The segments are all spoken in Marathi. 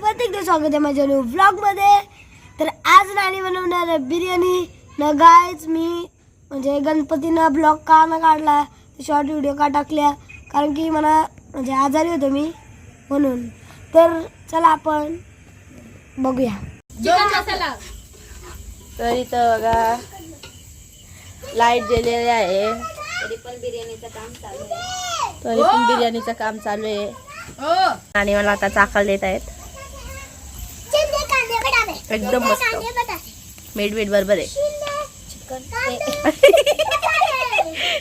प्रत्येक स्वागत आहे माझ्या न्यू व्लॉगमध्ये तर आज नाणी बनवणार आहे बिर्याणी. न गायच मी म्हणजे गणपतीनं ब्लॉग का न काढला शॉर्ट व्हिडिओ का टाकल्या कारण की मला म्हणजे आजारी होतो मी म्हणून. तर चला आपण बघूया. तर इथं बघा लाइट गेलेली आहे. तरी पण बिर्याणीचं काम चालू आहे. तरी पण बिर्याणीचं काम चालू आहे. आणि मला आता चाकल देत आहेत. एकदम मस्त. मीठ मीठ बरोबर आहे.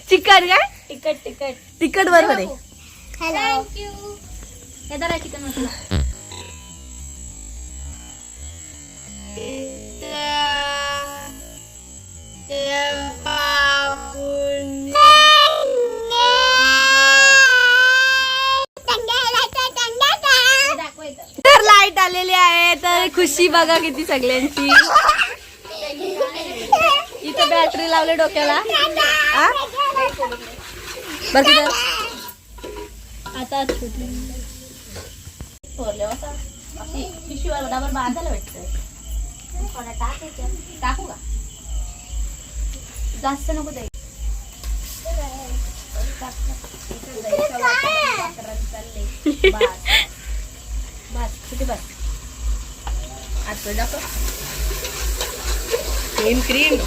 चिकन काय? तिकट तिकट तिखट बरोबर आहे. हे चिकन मसाला. दाखवायचं तर लाइट आलेली आहे तर खुशी बघा किती सगळ्यांची. इथं बॅटरी लावले डोक्याला? बरं आता टाकू का? जास्त नको द्यायचं बस किती बस दाखव क्रीम क्रीम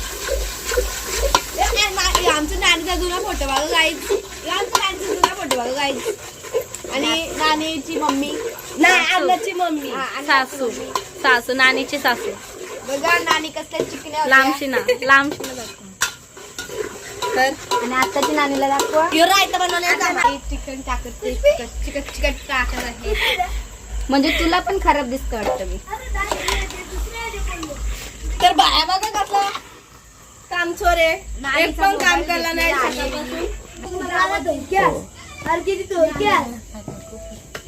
आमचं नानीचा जुना फोटो बघा गाईच आमचं नानीचा जुना फोटो बघा गाईच आणि नानीची मम्मी नाही अन्नाची मम्मी सासू सासू नानीची सासू बघा नानी कसल्या चिकण्या लांबशी ना लांबशी ना दाखव. तर आणि आत्ताची नानीला दाखवा. रायता चिकन टाकत चिकट चिकट टाकत आहे. म्हणजे तुला पण खराब दिसतं वाटतं मी. तर बाया बघा कसला काम चोरे. एक पण काम केलं नाही सकाळपासून. किती थोडक्यात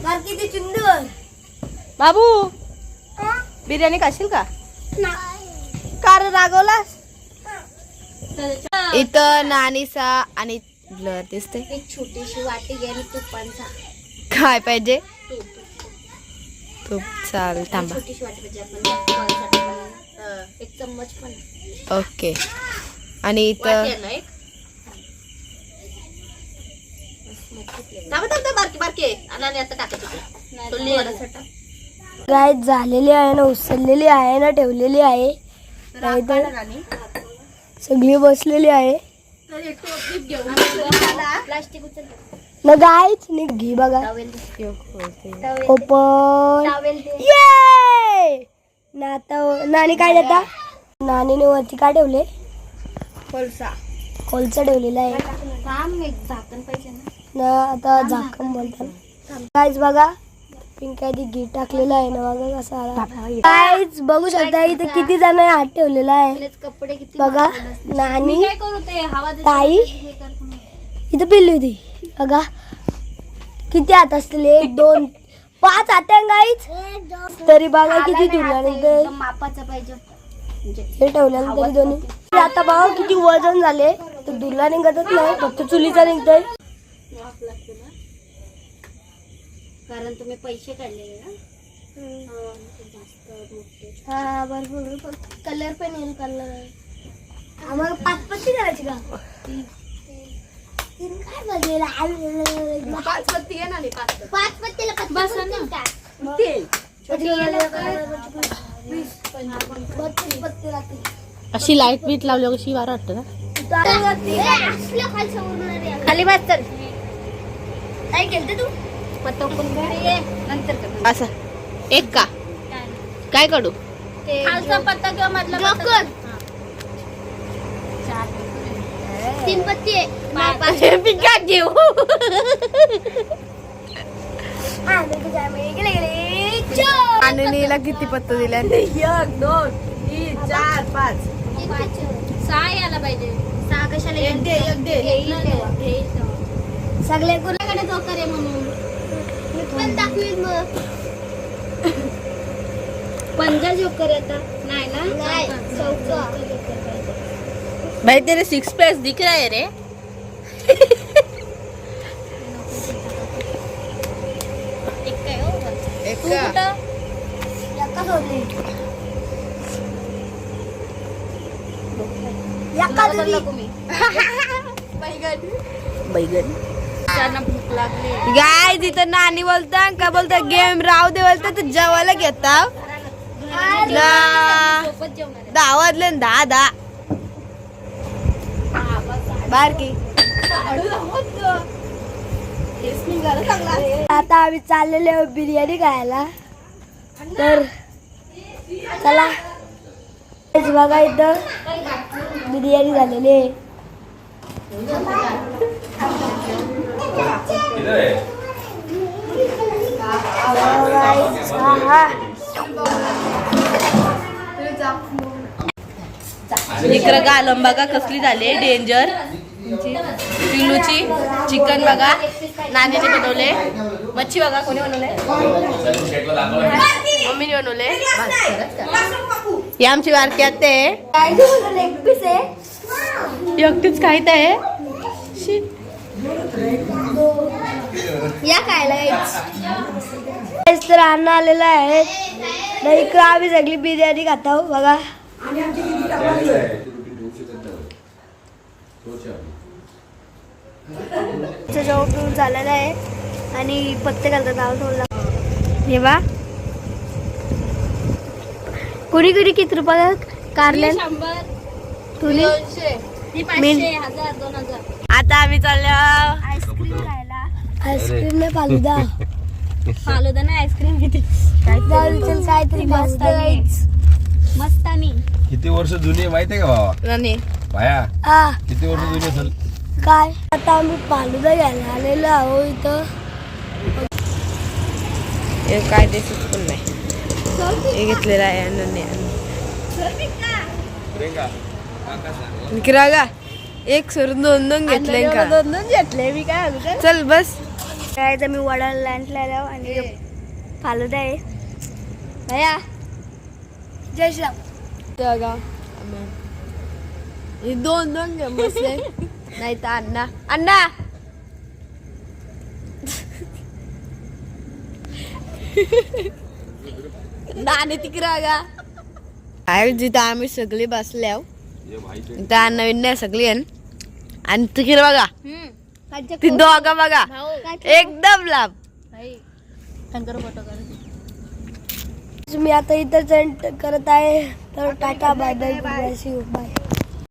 फार किती सुंदर बाबू बिर्याणी खाशील का? कार रागवलास? इथं नानीसा आणि ब्लर दिसते एक छोटीशी वाटी गेली तुपांचा. काय पाहिजे? तूप. चाल थांबा. छोटीशी वाटी पाहिजे आपण. एक चम्मच पण. ओके. आणि इथं गाय झालेली आहे ना उचललेली आहे ना ठेवलेली आहे. नाही तर सगळी बसलेली आहे. प्लास्टिक उचल. ना गायच नी घी बघा. टॉवेल ओपन टॉवेल दे. ये ना आता नानी काय देता? नानीने वरती काय ठेवले? कोळसा. कोलचा ठेवलेला आहे. थांब एक झाकण पाहिजे ना. ना आता झाकण बोलतात. काहीच बघा पिंक काय ती घी टाकलेलं आहे ना बघा कसा आला. काहीच बघू शकता इथे किती जण हात ठेवलेला आहे. कपडे किती बघा काय करू ते? हवा देते, ताई हे कर तुम्ही. इथं पिल्ली होती बघा किती हात असलेले एक दोन पाच हात आहे गाईच तरी बघा किती आला नाही ठेवल्या असं एकदम मापाचं पाहिजे. म्हणजे हे ठेवल्यानंतर तरी दोन्ही. आता बघा किती वजन झाले. तर दुला निघतच नाही. फक्त चुलीचा निघतोय. कारण तुम्ही पैसे काढलेले ना? हा. हा भरपूर. कलर पण येईल कलर. आम्हाला पाच पत्ती करायची का? काय पाहिजे लाल पाच. पत्ती घे ना नी, पाच पत्ती. पाच पत्तीला पत्ती बस ना. कोणती टाक? तेल वीस, बत्तीस पत्ती लागतील. अशी लाइट बीट लावली कशी वार वाटतं ना. खाली बस चल. काय केलं तू? मग तो पण घरी ये नंतर कर असं. एक का? काय? काढू? खालचा पत्ता किंवा मधला पत्ता. हा. चार. तीन पत्ती आहे. पिकात घेऊ? हा. आणणीला किती पत्त दिल्या एक दोन तीन चार पाच. सहा यायला पाहिजे. सहा कशाला एक? दे एक दे. सगळे कोण आपल्याकडे जोकर आहे म्हणून? मी पण दाखवीन मग पंजा जोकर येतात नाही ना? नाही, चौका. भाई तेरे सिक्स पैस दिख रहा है रे। बैगन. गाय तिथं नानी बोलता का बोलता गेम राहू दे बोलता तर जेवायला घेता. दहा वाजले न दहा दहा बारकी आता आम्ही चाललेले बिर्याणी खायला. तर चला. बघा इथं बिर्याणी झालेली आहे. हा. इकडं गालम बघा कसली झाली डेंजर पिल्लूची चिकन बघा. नानीने बनवले. मच्छी बघा कोणी बनवले? मम्मीने बनवले. ही आमची बारकी आत्या आहे. एकटीच खायत आहे. या खायला तर अन्न आलेलं आहे. इकडं आम्ही सगळी बिर्याणी खातो बघा. पिऊन झालेलं आहे आणि पत्ते घालतात नाव ठेवला हे बा. कुणी कुणी किती कारले तुली हजार आता आम्ही चाललो. आईस्क्रीम खायला. आईस्क्रीम नाही फालुदा. फालुदा नाही आईस्क्रीम किती मस्त मस्तानी. किती वर्ष जुनी आहे माहिती आहे का भावा? नानी. भाया हा किती वर्ष जुनी असेल? काय? आता आम्ही फालुदा घ्यायला आलेलो आहो इथं. हे काय दिसत पण नाही. हे घेतलेलं आहे अनन्या विक्रा का एक सोडून दोन दोन घेतले का? दोन दोन घेतले मी काय चल बस. काय तर मी वडाला लँडला आलो आणि फालुदा आहे. भया जय श्रीराम हे दोन दोन घेऊन बसले नाही तर अण्णा अण्णा नाणे तिकडे का आहे जिथं आम्ही सगळी बसले आहो इथं अण्णा विण्णा सगळी आहे आणि तिकडे बघा ती दोघं बघा एकदम लाभ शंकर फोटो काढ मी आता इथं करत आहे. तर टाटा बाय बाय बाय